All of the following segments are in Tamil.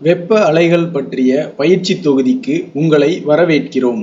வெப்ப அலைகள் பற்றிய பயிற்சித் தொகுதிக்கு உங்களை வரவேற்கிறோம்.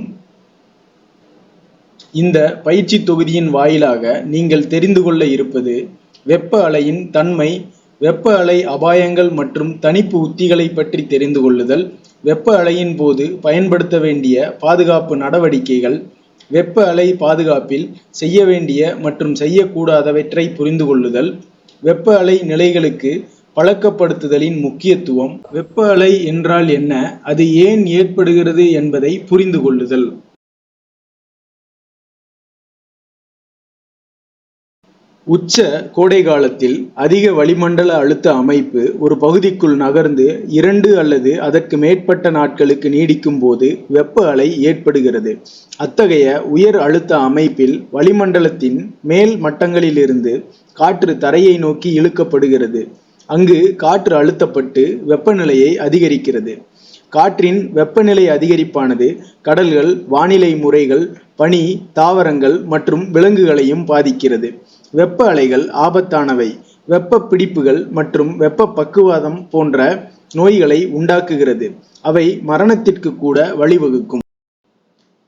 இந்த பயிற்சித் தொகுதியின் வாயிலாக நீங்கள் தெரிந்து கொள்ள இருப்பது வெப்ப அலையின் தன்மை, வெப்ப அலை அபாயங்கள் மற்றும் தணிப்பு உத்திகளை பற்றி தெரிந்து கொள்ளுதல், வெப்ப அலையின் போது பயன்படுத்த வேண்டிய பாதுகாப்பு நடவடிக்கைகள், வெப்ப அலை பாதுகாப்பில் செய்ய வேண்டிய மற்றும் செய்யக்கூடாதவற்றை புரிந்து கொள்ளுதல், வெப்ப அலை நிலைகளுக்கு பழக்கப்படுத்துதலின் முக்கியத்துவம், வெப்ப அலை என்றால் என்ன, அது ஏன் ஏற்படுகிறது என்பதை புரிந்து கொள்ளுதல். உச்ச கோடை காலத்தில் அதிக வளிமண்டல அழுத்த அமைப்பு ஒரு பகுதிக்குள் நகர்ந்து இரண்டு அல்லது அதற்கு மேற்பட்ட நாட்களுக்கு நீடிக்கும் போது வெப்ப அலை ஏற்படுகிறது. அத்தகைய உயர் அழுத்த அமைப்பில் வளிமண்டலத்தின் மேல் மட்டங்களிலிருந்து காற்று தரையை நோக்கி இழுக்கப்படுகிறது, அங்கு காற்று அழுத்தப்பட்டு வெப்பநிலையை அதிகரிக்கிறது. காற்றின் வெப்பநிலை அதிகரிப்பானது கடல்கள், வானிலை முறைகள், பனி, தாவரங்கள் மற்றும் விலங்குகளையும் பாதிக்கிறது. வெப்ப அலைகள் ஆபத்தானவை, வெப்ப பிடிப்புகள் மற்றும் வெப்ப பக்குவாதம் போன்ற நோய்களை உண்டாக்குகிறது, அவை மரணத்திற்கு கூட வழிவகுக்கும்.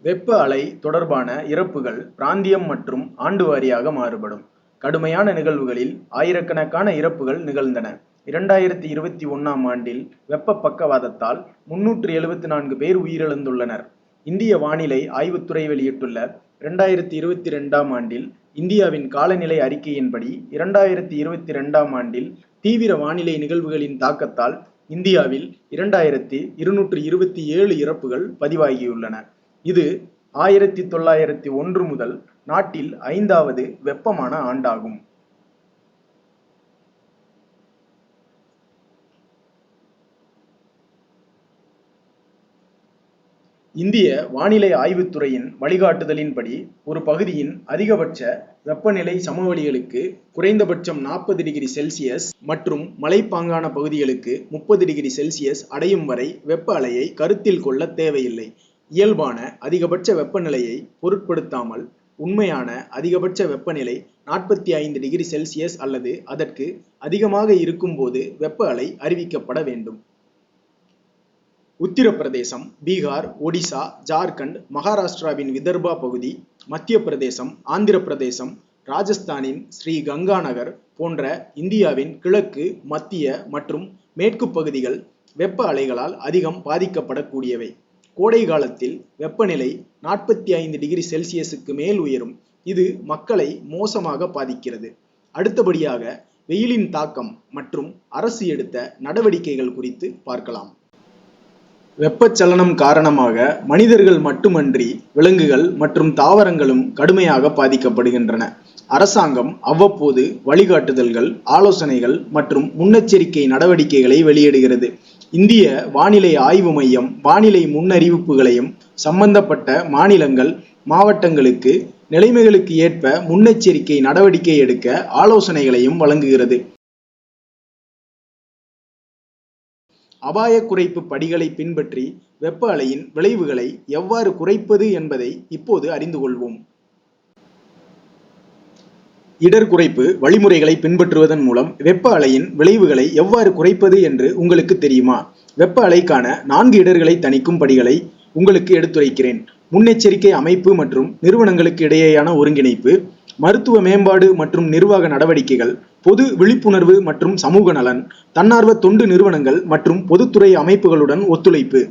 வெப்ப அலை தொடர்பான இறப்புகள் பிராந்தியம் மற்றும் ஆண்டு வாரியாக மாறுபடும். கடுமையான நிகழ்வுகளில் ஆயிரக்கணக்கான இறப்புகள் நிகழ்ந்தன. இரண்டாயிரத்தி இருபத்தி ஒன்னாம் ஆண்டில் வெப்ப பக்கவாதத்தால் முன்னூற்று எழுபத்தி நான்கு பேர் உயிரிழந்துள்ளனர். இந்திய வானிலை ஆய்வுத்துறை வெளியிட்டுள்ள இரண்டாயிரத்தி இருபத்தி ரெண்டாம் ஆண்டில் இந்தியாவின் காலநிலை அறிக்கையின்படி, இரண்டாயிரத்தி இருபத்தி ரெண்டாம் ஆண்டில் தீவிர வானிலை நிகழ்வுகளின் தாக்கத்தால் இந்தியாவில் இரண்டாயிரத்தி இருநூற்று இருபத்தி ஏழு இறப்புகள் பதிவாகியுள்ளன, இது ஆயிரத்தி தொள்ளாயிரத்தி ஒன்று முதல் நாட்டில் ஐந்தாவது வெப்பமான ஆண்டாகும். இந்திய வானிலை ஆய்வுத்துறையின் வழிகாட்டுதலின்படி, ஒரு பகுதியின் அதிகபட்ச வெப்பநிலை சமவெளிகளுக்கு குறைந்தபட்சம் நாற்பது டிகிரி செல்சியஸ் மற்றும் மலைப்பாங்கான பகுதிகளுக்கு முப்பது டிகிரி செல்சியஸ் அடையும் வரை வெப்ப அலையை கருத்தில் கொள்ள தேவையில்லை. இயல்பான அதிகபட்ச வெப்பநிலையை பொருட்படுத்தாமல், உண்மையான அதிகபட்ச வெப்பநிலை நாற்பத்தி ஐந்து டிகிரி செல்சியஸ் அல்லது அதற்கு அதிகமாக இருக்கும்போது வெப்ப அலை அறிவிக்கப்பட வேண்டும். உத்திரப்பிரதேசம், பீகார், ஒடிசா, ஜார்க்கண்ட், மகாராஷ்டிராவின் விதர்பா பகுதி, மத்திய பிரதேசம், ஆந்திர பிரதேசம், ராஜஸ்தானின் ஸ்ரீகங்காநகர் போன்ற இந்தியாவின் கிழக்கு, மத்திய மற்றும் மேற்குப் பகுதிகள் வெப்ப அலைகளால் அதிகம் பாதிக்கப்படக்கூடியவை. கோடை காலத்தில் வெப்பநிலை நாற்பத்தி ஐந்து டிகிரி செல்சியஸுக்கு மேல் உயரும், இது மக்களை மோசமாக பாதிக்கிறது. அடுத்தபடியாக வெயிலின் தாக்கம் மற்றும் அரசு எடுத்த நடவடிக்கைகள் குறித்து பார்க்கலாம். வெப்பச்சலனம் காரணமாக மனிதர்கள் மட்டுமன்றி விலங்குகள் மற்றும் தாவரங்களும் கடுமையாக பாதிக்கப்படுகின்றன. அரசாங்கம் அவ்வப்போது வழிகாட்டுதல்கள், ஆலோசனைகள் மற்றும் முன்னெச்சரிக்கை நடவடிக்கைகளை வெளியிடுகிறது. இந்திய வானிலை ஆய்வு மையம் வானிலை முன்னறிவிப்புகளையும், சம்பந்தப்பட்ட மாநிலங்கள், மாவட்டங்களுக்கு நிலைமைகளுக்கு ஏற்ப முன்னெச்சரிக்கை நடவடிக்கை எடுக்க ஆலோசனைகளையும் வழங்குகிறது. அபாய குறைப்பு படிகளை பின்பற்றி வெப்ப அலையின் விளைவுகளை எவ்வாறு குறைப்பது என்பதை இப்போது அறிந்து கொள்வோம். இடர் குறைப்பு வழிமுறைகளை பின்பற்றுவதன் மூலம் வெப்ப அலையின் விளைவுகளை எவ்வாறு குறைப்பது என்று உங்களுக்கு தெரியுமா? வெப்ப அலைக்கான நான்கு இடர்களை தணிக்கும் படிகளை உங்களுக்கு எடுத்துரைக்கிறேன். முன்னெச்சரிக்கை அமைப்பு மற்றும் நிறுவனங்களுக்கு இடையேயான ஒருங்கிணைப்பு, மருத்துவ மேம்பாடு மற்றும் நிர்வாக நடவடிக்கைகள், பொது விழிப்புணர்வு மற்றும் சமூக நலன், தன்னார்வ தொண்டு நிறுவனங்கள் மற்றும் பொதுத்துறை அமைப்புகளுடன் ஒத்துழைப்பு.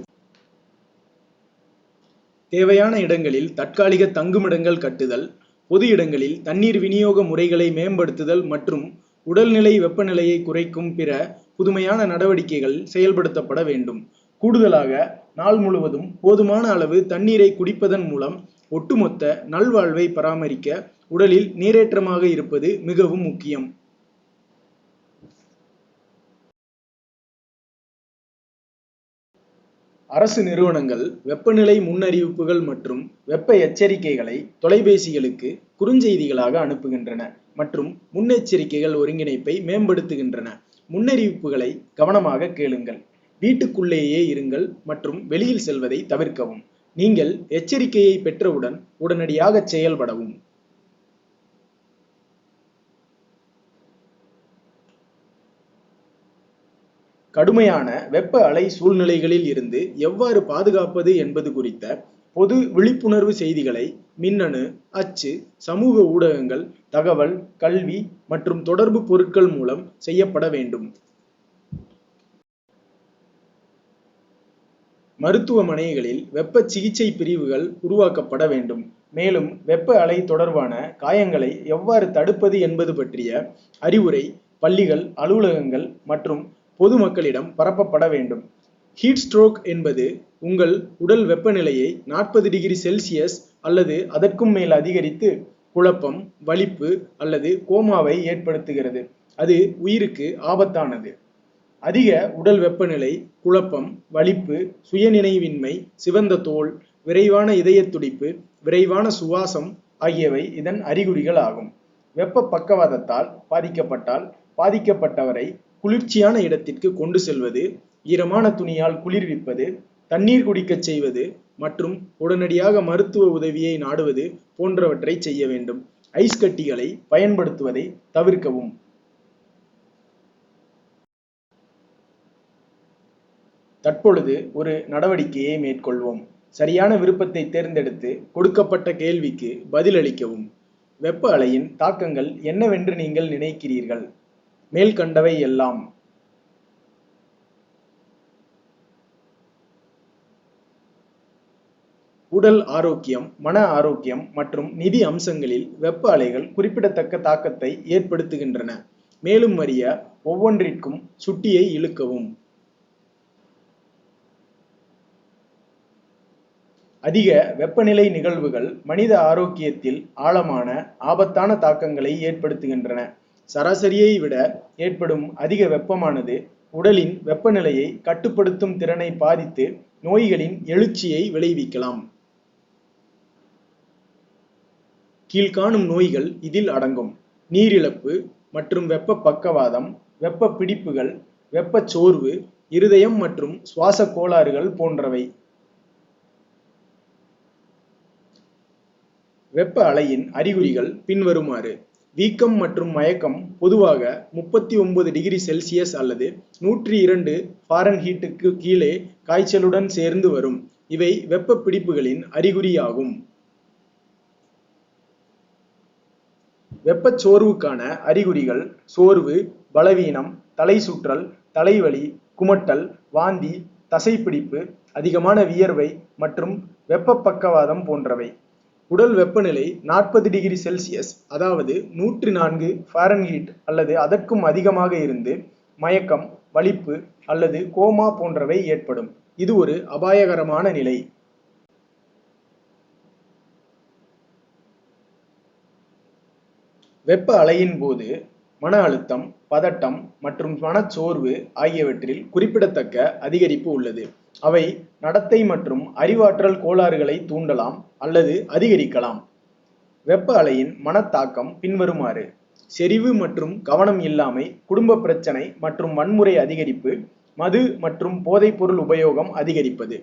தேவையான இடங்களில் தற்காலிக தங்குமிடங்கள் கட்டுதல், பொது இடங்களில் தண்ணீர் விநியோக முறைகளை மேம்படுத்துதல் மற்றும் உடல்நிலை வெப்பநிலையை குறைக்கும் பிற புதுமையான நடவடிக்கைகள் செயல்படுத்தப்பட வேண்டும். கூடுதலாக, நாள் முழுவதும் போதுமான அளவு தண்ணீரை குடிப்பதன் மூலம் ஒட்டுமொத்த நல்வாழ்வை பராமரிக்க உடலில் நீரேற்றமாக இருப்பது மிகவும் முக்கியம். அரசு நிறுவனங்கள் வெப்பநிலை முன்னறிவிப்புகள் மற்றும் வெப்ப எச்சரிக்கைகளை தொலைபேசிகளுக்கு குறுஞ்செய்திகளாக அனுப்புகின்றன மற்றும் முன்னெச்சரிக்கைகள் ஒருங்கிணைப்பை மேம்படுத்துகின்றன. முன்னறிவிப்புகளை கவனமாக கேளுங்கள், வீட்டுக்குள்ளேயே இருங்கள் மற்றும் வெளியில் செல்வதை தவிர்க்கவும். நீங்கள் எச்சரிக்கையை பெற்றவுடன் உடனடியாக செயல்படவும். கடுமையான வெப்ப அலை சூழ்நிலைகளில் இருந்து எவ்வாறு பாதுகாப்பது என்பது குறித்த பொது விழிப்புணர்வு செய்திகளை மின்னணு அச்சு சமூக ஊடகங்கள் தகவல் கல்வி மற்றும் தொடர்பு பொருட்கள் மூலம் செய்யப்பட வேண்டும். மருத்துவமனைகளில் வெப்ப சிகிச்சை பிரிவுகள் உருவாக்கப்பட வேண்டும். மேலும் வெப்ப அலை தொடர்பான காயங்களை எவ்வாறு தடுப்பது என்பது பற்றிய அறிவுரை பள்ளிகள் அலுவலகங்கள் மற்றும் பொதுமக்களிடம் பரப்பப்பட வேண்டும். ஹீட் ஸ்ட்ரோக் என்பது உங்கள் உடல் வெப்பநிலையை நாற்பது டிகிரி செல்சியஸ் அல்லது அதற்கும் மேல் அதிகரித்து குழப்பம் வலிப்பு அல்லது கோமாவை ஏற்படுத்துகிறது. அது உயிருக்கு ஆபத்தானது. அதிக உடல் வெப்பநிலை குழப்பம் வலிப்பு சுயநினைவின்மை சிவந்த தோல் விரைவான இதய துடிப்பு விரைவான சுவாசம் ஆகியவை இதன் அறிகுறிகள் ஆகும் வெப்ப பக்கவாதத்தால் பாதிக்கப்பட்டால் பாதிக்கப்பட்டவரை குளிர்ச்சியான இடத்திற்கு கொண்டு செல்வது ஈரமான துணியால் குளிர்விப்பது தண்ணீர் குடிக்கச் செய்வது மற்றும் உடனடியாக மருத்துவ உதவியை நாடுவது போன்றவற்றை செய்ய வேண்டும். ஐஸ் கட்டிகளை பயன்படுத்துவதை தவிர்க்கவும். தற்பொழுது ஒரு நடவடிக்கையை மேற்கொள்வோம். சரியான விருப்பத்தை தேர்ந்தெடுத்து கொடுக்கப்பட்ட கேள்விக்கு பதிலளிக்கவும். வெப்ப அலையின் தாக்கங்கள் என்னவென்று நீங்கள் நினைக்கிறீர்கள்? மேல்கண்டவை எல்லாம். உடல் ஆரோக்கியம் மன ஆரோக்கியம் மற்றும் நிதி அம்சங்களில் வெப்ப அலைகள் குறிப்பிடத்தக்க தாக்கத்தை ஏற்படுத்துகின்றன. மேலும் அறிய ஒவ்வொன்றிற்கும் சுட்டியை இழுக்கவும். அதிக வெப்பநிலை நிகழ்வுகள் மனித ஆரோக்கியத்தில் ஆழமான ஆபத்தான தாக்கங்களை ஏற்படுத்துகின்றன. சராசரியை விட ஏற்படும் அதிக வெப்பமானது உடலின் வெப்பநிலையை கட்டுப்படுத்தும் திறனை பாதித்து நோய்களின் எழுச்சியை விளைவிக்கலாம். கீழ்காணும் நோய்கள் இதில் அடங்கும். நீரிழப்பு மற்றும் வெப்ப பக்கவாதம் வெப்ப பிடிப்புகள் வெப்ப சோர்வு இருதயம் மற்றும் சுவாச கோளாறுகள் போன்றவை. வெப்ப அலையின் அறிகுறிகள் பின்வருமாறு. வீக்கம் மற்றும் மயக்கம் பொதுவாக முப்பத்தி ஒன்பது டிகிரி செல்சியஸ் அல்லது நூற்றி இரண்டு ஃபாரன்ஹீட்டுக்கு கீழே காய்ச்சலுடன் சேர்ந்து வரும். இவை வெப்ப பிடிப்புகளின் அறிகுறியாகும். வெப்பச்சோர்வுக்கான அறிகுறிகள் சோர்வு பலவீனம் தலை சுற்றல் தலைவலி குமட்டல் வாந்தி தசைப்பிடிப்பு அதிகமான வியர்வை மற்றும் வெப்ப பக்கவாதம் போன்றவை. உடல் வெப்பநிலை நாற்பது டிகிரி செல்சியஸ் அதாவது நூற்றி நான்கு ஃபாரன்ஹீட் அல்லது அதற்கும் அதிகமாக இருந்து மயக்கம் வலிப்பு அல்லது கோமா போன்றவை ஏற்படும். இது ஒரு அபாயகரமான நிலை. வெப்ப அலையின் போது மன அழுத்தம் பதட்டம் மற்றும் மனச்சோர்வு ஆகியவற்றில் குறிப்பிடத்தக்க அதிகரிப்பு உள்ளது. அவை நடத்தை மற்றும் அறிவாற்றல் கோளாறுகளை தூண்டலாம் அல்லது அதிகரிக்கலாம். வெப்ப அலையின் மனத்தாக்கம் பின்வருமாறு செறிவு மற்றும் கவனம் இல்லாமை குடும்ப பிரச்சனை மற்றும் வன்முறை அதிகரிப்பு மது மற்றும் போதைப்பொருள் உபயோகம் அதிகரிப்பது.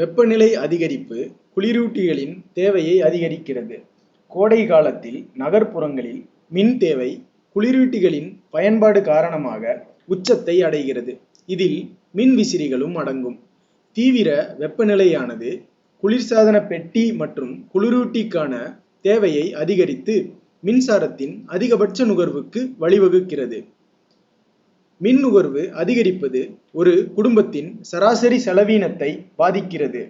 வெப்பநிலை அதிகரிப்பு குளிரூட்டிகளின் தேவையை அதிகரிக்கிறது. கோடை காலத்தில் நகர்ப்புறங்களில் மின் தேவை குளிரூட்டிகளின் பயன்பாடு காரணமாக உச்சத்தை அடைகிறது. இதில் மின் விசிறிகளும் அடங்கும். தீவிர வெப்பநிலையானது குளிர்சாதன பெட்டி மற்றும் குளிரூட்டிக்கான தேவையை அதிகரித்து மின்சாரத்தின் அதிகபட்ச நுகர்வுக்கு வழிவகுக்கிறது. மின் நுகர்வு அதிகரிப்பது ஒரு குடும்பத்தின் சராசரி செலவீனத்தை பாதிக்கிறது.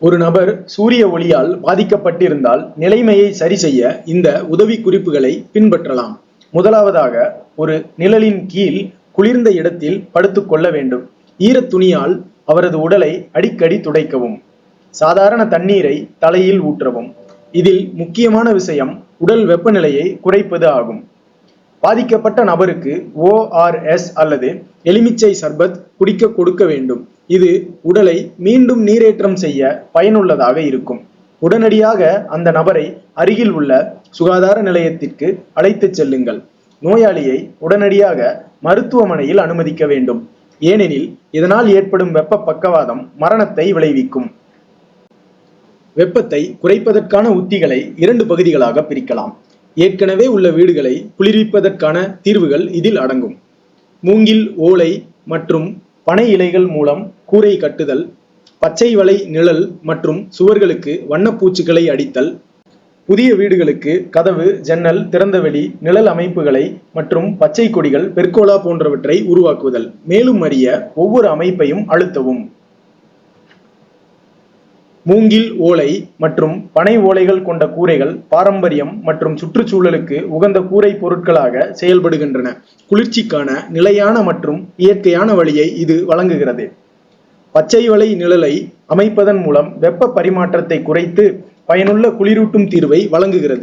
ஒரு நபர் சூரிய ஒளியால் பாதிக்கப்பட்டிருந்தால் நிலைமையை சரி செய்ய இந்த உதவி குறிப்புகளை பின்பற்றலாம். முதலாவதாக ஒரு நிழலின் கீழ் குளிர்ந்த இடத்தில் படுத்துக் கொள்ள வேண்டும். ஈரத் துணியால் அவரது உடலை அடிக்கடி துடைக்கவும். சாதாரண தண்ணீரை தலையில் ஊற்றவும். இதில் முக்கியமான விஷயம் உடல் வெப்பநிலையை குறைப்பது ஆகும். பாதிக்கப்பட்ட நபருக்கு ஓஆர்எஸ் அல்லது எலுமிச்சை சர்பத் குடிக்க கொடுக்க வேண்டும். இது உடலை மீண்டும் நீரேற்றம் செய்ய பயனுள்ளதாக இருக்கும். உடனடியாக அந்த நபரை அருகில் உள்ள சுகாதார நிலையத்திற்கு அழைத்துச் செல்லுங்கள். நோயாளியை உடனடியாக மருத்துவமனையில் அனுமதிக்க வேண்டும். ஏனெனில் இதனால் ஏற்படும் வெப்ப பக்கவாதம் மரணத்தை விளைவிக்கும். வெப்பத்தை குறைப்பதற்கான உத்திகளை இரண்டு பகுதிகளாக பிரிக்கலாம். ஏற்கனவே உள்ள வீடுகளை குளிர்விப்பதற்கான தீர்வுகள் இதில் அடங்கும். மூங்கில் ஓலை மற்றும் பனை இலைகள் மூலம் கூரை கட்டுதல் பச்சை வலை நிழல் மற்றும் சுவர்களுக்கு வண்ணப்பூச்சுகளை அடித்தல் புதிய வீடுகளுக்கு கதவு ஜன்னல் திறந்தவெளி நிழல் அமைப்புகளை மற்றும் பச்சை கொடிகள் பெர்கோலா போன்றவற்றை உருவாக்குதல். மேலும் அறிய ஒவ்வொரு அமைப்பையும் அழுத்தவும். மூங்கில் ஓலை மற்றும் பனை ஓலைகள் கொண்ட கூரைகள் பாரம்பரியம் மற்றும் சுற்றுச்சூழலுக்கு உகந்த கூரை பொருட்களாக செயல்படுகின்றன. குளிர்ச்சிக்கான நிலையான மற்றும் இயற்கையான வழியை இது வழங்குகிறது. பச்சை வலை நிழலை அமைப்பதன் மூலம் வெப்ப பரிமாற்றத்தை குறைத்து பயனுள்ள குளிரூட்டும் தீர்வை வழங்குகிறது.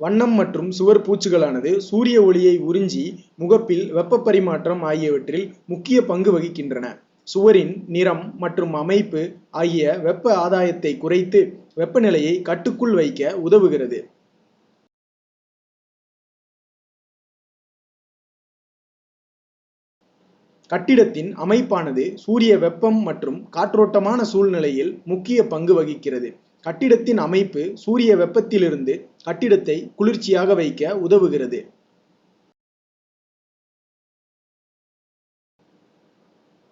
வண்ணம் மற்றும் சுவர் பூச்சுகளானது சூரிய ஒளியை உறிஞ்சி முகப்பில் வெப்ப பரிமாற்றம் ஆகியவற்றில் முக்கிய பங்கு வகிக்கின்றன. சுவரின் நிறம் மற்றும் அமைப்பு ஆகிய வெப்ப ஆதாயத்தை குறைத்து வெப்பநிலையை கட்டுக்குள் வைக்க உதவுகிறது. கட்டிடத்தின் அமைப்பானது சூரிய வெப்பம் மற்றும் காற்றோட்டமான சூழ்நிலையில் முக்கிய பங்கு வகிக்கிறது. கட்டிடத்தின் அமைப்பு சூரிய வெப்பத்திலிருந்து கட்டிடத்தை குளிர்ச்சியாக வைக்க உதவுகிறது.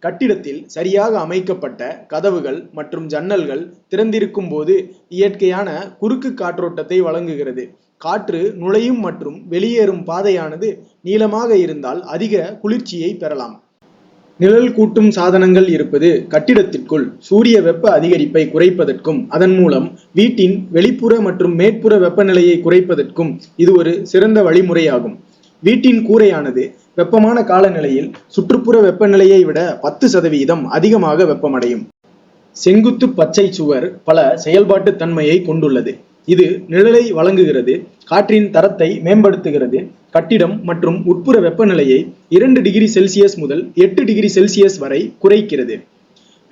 கட்டிடத்தில் சரியாக அமைக்கப்பட்ட கதவுகள் மற்றும் ஜன்னல்கள் திறந்திருக்கும் போது இயற்கையான குறுக்கு காற்றோட்டத்தை வழங்குகிறது. காற்று நுழையும் மற்றும் வெளியேறும் பாதையானது நீளமாக இருந்தால் அதிக குளிர்ச்சியை பெறலாம். நிழல் கூட்டும் சாதனங்கள் இருப்பது கட்டிடத்திற்குள் சூரிய வெப்ப அதிகரிப்பை குறைப்பதற்கும் அதன் மூலம் வீட்டின் வெளிப்புற மற்றும் மேற்புற வெப்பநிலையை குறைப்பதற்கும் இது ஒரு சிறந்த வழிமுறையாகும். வீட்டின் கூரையானது வெப்பமான காலநிலையில் சுற்றுப்புற வெப்பநிலையை விட பத்து சதவீதம் அதிகமாக வெப்பமடையும். செங்குத்து பச்சை சுவர் பல செயல்பாட்டு தன்மையை கொண்டுள்ளது. இது நிழலை வழங்குகிறது காற்றின் தரத்தை மேம்படுத்துகிறது கட்டிடம் மற்றும் உட்புற வெப்பநிலையை இரண்டு டிகிரி செல்சியஸ் முதல் எட்டு டிகிரி செல்சியஸ் வரை குறைக்கிறது.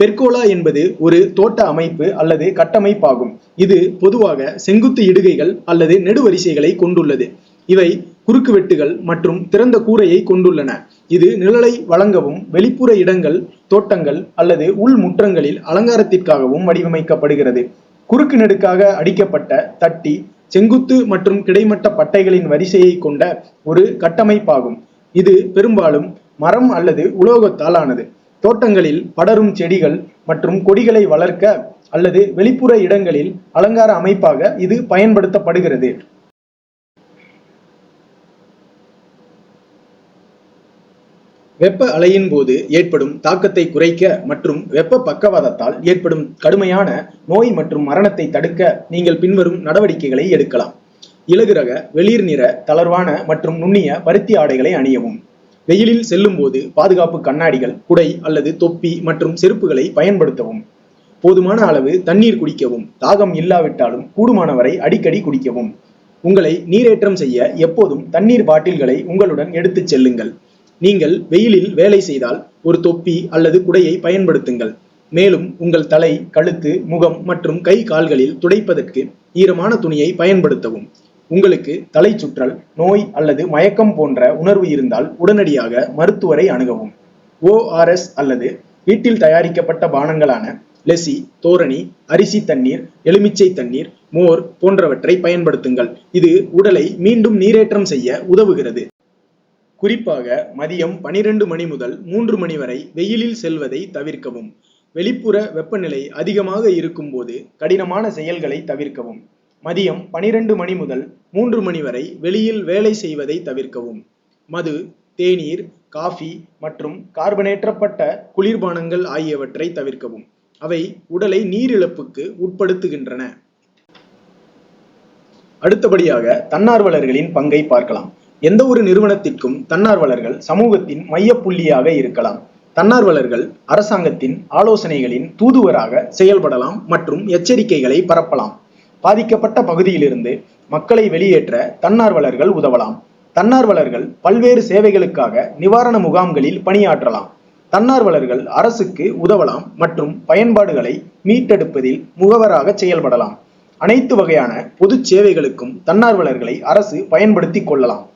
பெர்கோலா என்பது ஒரு தோட்ட அமைப்பு அல்லது கட்டமைப்பாகும். இது பொதுவாக செங்குத்து இடுகைகள் அல்லது நெடுவரிசைகளை கொண்டுள்ளது. இவை குறுக்குவெட்டுகள் மற்றும் திறந்த கூரையை கொண்டுள்ளன. இது நிழலை வழங்கவும் வெளிப்புற இடங்கள் தோட்டங்கள் அல்லது உள் முற்றங்களில் அலங்காரத்திற்காகவும் வடிவமைக்கப்படுகிறது. குறுக்கு நெடுக்காக அடிக்கப்பட்ட தட்டி செங்குத்து மற்றும் கிடைமட்ட பட்டைகளின் வரிசையை கொண்ட ஒரு கட்டமைப்பாகும். இது பெரும்பாலும் மரம் அல்லது உலோகத்தால் ஆனது. தோட்டங்களில் படரும் செடிகள் மற்றும் கொடிகளை வளர்க்க அல்லது வெளிப்புற இடங்களில் அலங்கார அமைப்பாக இது பயன்படுத்தப்படுகிறது. வெப்ப அலையின் போது ஏற்படும் தாக்கத்தை குறைக்க மற்றும் வெப்ப பக்கவாதத்தால் ஏற்படும் கடுமையான நோய் மற்றும் மரணத்தை தடுக்க நீங்கள் பின்வரும் நடவடிக்கைகளை எடுக்கலாம். இலகுரக வெளிர் நிற தளர்வான மற்றும் நுண்ணிய பருத்தி ஆடைகளை அணியவும். வெயிலில் செல்லும் போது பாதுகாப்பு கண்ணாடிகள் குடை அல்லது தொப்பி மற்றும் செருப்புகளை பயன்படுத்தவும். போதுமான அளவு தண்ணீர் குடிக்கவும். தாகம் இல்லாவிட்டாலும் கூடுமானவரை அடிக்கடி குடிக்கவும். உங்களை நீரேற்றம் செய்ய எப்போதும் தண்ணீர் பாட்டில்களை உங்களுடன் எடுத்துச் செல்லுங்கள். நீங்கள் வெயிலில் வேலை செய்தால் ஒரு தொப்பி அல்லது குடையை பயன்படுத்துங்கள். மேலும் உங்கள் தலை கழுத்து முகம் மற்றும் கை கால்களில் துடைப்பதற்கு ஈரமான துணியை பயன்படுத்தவும். உங்களுக்கு தலை சுற்றல் நோய் அல்லது மயக்கம் போன்ற உணர்வு இருந்தால் உடனடியாக மருத்துவரை அணுகவும். ஓஆர்எஸ் அல்லது வீட்டில் தயாரிக்கப்பட்ட பானங்களான லெசி தோரணி அரிசி தண்ணீர் எலுமிச்சை தண்ணீர் மோர் போன்றவற்றை பயன்படுத்துங்கள். இது உடலை மீண்டும் நீரேற்றம் செய்ய உதவுகிறது. குறிப்பாக மதியம் பனிரெண்டு மணி முதல் மூன்று மணி வரை வெயிலில் செல்வதை தவிர்க்கவும். வெளிப்புற வெப்பநிலை அதிகமாக இருக்கும்போது கடினமான செயல்களை தவிர்க்கவும். மதியம் பனிரெண்டு மணி முதல் மூன்று மணி வரை வெளியில் வேலை செய்வதை தவிர்க்கவும். மது தேநீர் காஃபி மற்றும் கார்பனேற்றப்பட்ட குளிர்பானங்கள் ஆகியவற்றை தவிர்க்கவும். அவை உடலை நீரிழப்புக்கு உட்படுத்துகின்றன. அடுத்தபடியாக தன்னார்வலர்களின் பங்கை பார்க்கலாம். எந்த ஒரு நிறுவனத்திற்கும் தன்னார்வலர்கள் சமூகத்தின் மையப்புள்ளியாக இருக்கலாம். தன்னார்வலர்கள் அரசாங்கத்தின் ஆலோசனைகளின் தூதுவராக செயல்படலாம் மற்றும் எச்சரிக்கைகளை பரப்பலாம். பாதிக்கப்பட்ட பகுதியிலிருந்து மக்களை வெளியேற்ற தன்னார்வலர்கள் உதவலாம். தன்னார்வலர்கள் பல்வேறு சேவைகளுக்காக நிவாரண முகாம்களில் பணியாற்றலாம். தன்னார்வலர்கள் அரசுக்கு உதவலாம் மற்றும் பயன்பாடுகளை மீட்டெடுப்பதில் முகவராக செயல்படலாம். அனைத்து வகையான பொது சேவைகளுக்கும் தன்னார்வலர்களை அரசு பயன்படுத்திக் கொள்ளலாம்.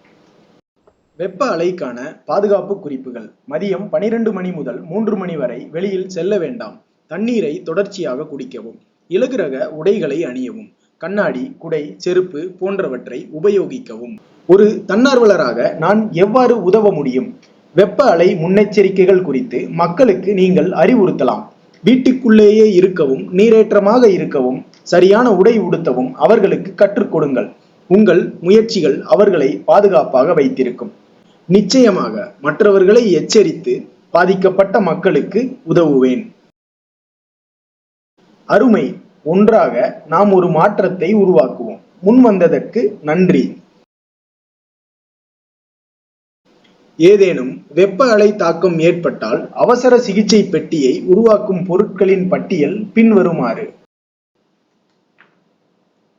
வெப்ப அலைக்கான பாதுகாப்பு குறிப்புகள். மதியம் பனிரெண்டு மணி முதல் மூன்று மணி வரை வெளியில் செல்ல வேண்டாம். தண்ணீரை தொடர்ச்சியாக குடிக்கவும். இலகுரக உடைகளை அணியவும். கண்ணாடி குடை செருப்பு போன்றவற்றை உபயோகிக்கவும். ஒரு தன்னார்வலராக நான் எவ்வாறு உதவ முடியும்? வெப்ப அலை முன்னெச்சரிக்கைகள் குறித்து மக்களுக்கு நீங்கள் அறிவுறுத்தலாம். வீட்டுக்குள்ளேயே இருக்கவும் நீரேற்றமாக இருக்கவும் சரியான உடை உடுத்தவும் அவர்களுக்கு கற்றுக் கொடுங்கள். உங்கள் முயற்சிகள் அவர்களை பாதுகாப்பாக வைத்திருக்கும். நிச்சயமாக மற்றவர்களை எச்சரித்து பாதிக்கப்பட்ட மக்களுக்கு உதவுவேன். அருமை. ஒன்றாக நாம் ஒரு மாற்றத்தை உருவாக்குவோம். முன் வந்ததற்கு நன்றி. ஏதேனும் வெப்ப அலை தாக்கம் ஏற்பட்டால் அவசர சிகிச்சை பெட்டியை உருவாக்கும் பொருட்களின் பட்டியல் பின்வருமாறு.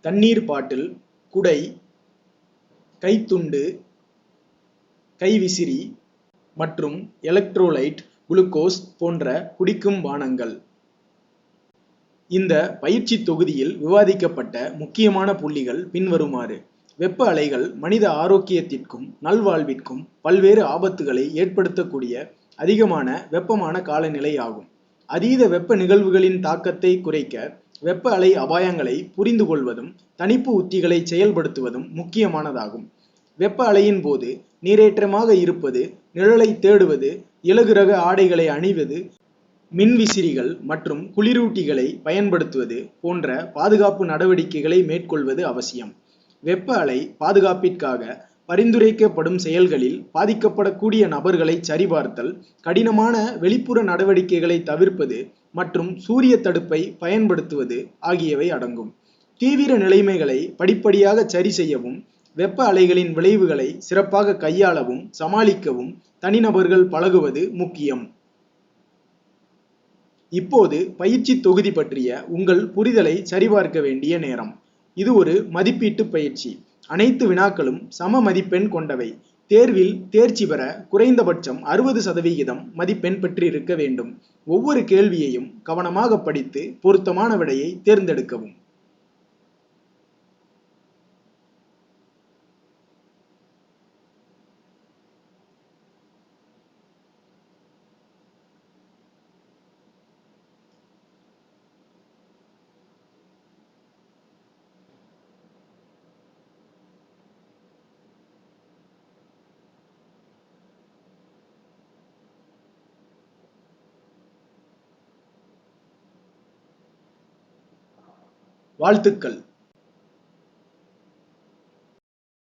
தண்ணீர் பாட்டில் குடை கைத்துண்டு கைவிசிறி மற்றும் எலக்ட்ரோலைட் குளுக்கோஸ் போன்ற குடிக்கும் பானங்கள். இந்த பயிற்சி தொகுதியில் விவாதிக்கப்பட்ட முக்கியமான புள்ளிகள் பின்வருமாறு. வெப்ப அலைகள் மனித ஆரோக்கியத்திற்கும் நல்வாழ்விற்கும் பல்வேறு ஆபத்துகளை ஏற்படுத்தக்கூடிய அதிகமான வெப்பமான காலநிலை ஆகும். அதீத வெப்ப நிகழ்வுகளின் தாக்கத்தை குறைக்க வெப்ப அலை அபாயங்களை புரிந்து கொள்வதும் தணிப்பு உத்திகளை செயல்படுத்துவதும் முக்கியமானதாகும். வெப்ப அலையின் போது நீரேற்றமாக இருப்பது நிழலை தேடுவது இலகுரக ஆடைகளை அணிவது மின்விசிறிகள் மற்றும் குளிரூட்டிகளை பயன்படுத்துவது போன்ற பாதுகாப்பு நடவடிக்கைகளை மேற்கொள்வது அவசியம். வெப்ப அலை பாதுகாப்பிற்காக பரிந்துரைக்கப்படும் செயல்களில் பாதிக்கப்படக்கூடிய நபர்களை சரிபார்த்தல் கடினமான வெளிப்புற நடவடிக்கைகளை தவிர்ப்பது மற்றும் சூரிய தடுப்பை பயன்படுத்துவது ஆகியவை அடங்கும். தீவிர நிலைமைகளை படிப்படியாக சரி செய்யவும் வெப்ப அலைகளின் விளைவுகளை சிறப்பாக கையாளவும் சமாளிக்கவும் தனிநபர்கள் பழகுவது முக்கியம். இப்போது பயிற்சி தொகுதி பற்றிய உங்கள் புரிதலை சரிபார்க்க வேண்டிய நேரம். இது ஒரு மதிப்பீட்டு பயிற்சி. அனைத்து வினாக்களும் சம மதிப்பெண் கொண்டவை. தேர்வில் தேர்ச்சி பெற குறைந்தபட்சம் அறுபது சதவிகிதம் மதிப்பெண் பெற்றிருக்க வேண்டும். ஒவ்வொரு கேள்வியையும் கவனமாக படித்து பொருத்தமான விடையை தேர்ந்தெடுக்கவும். வாழ்த்துக்கள்.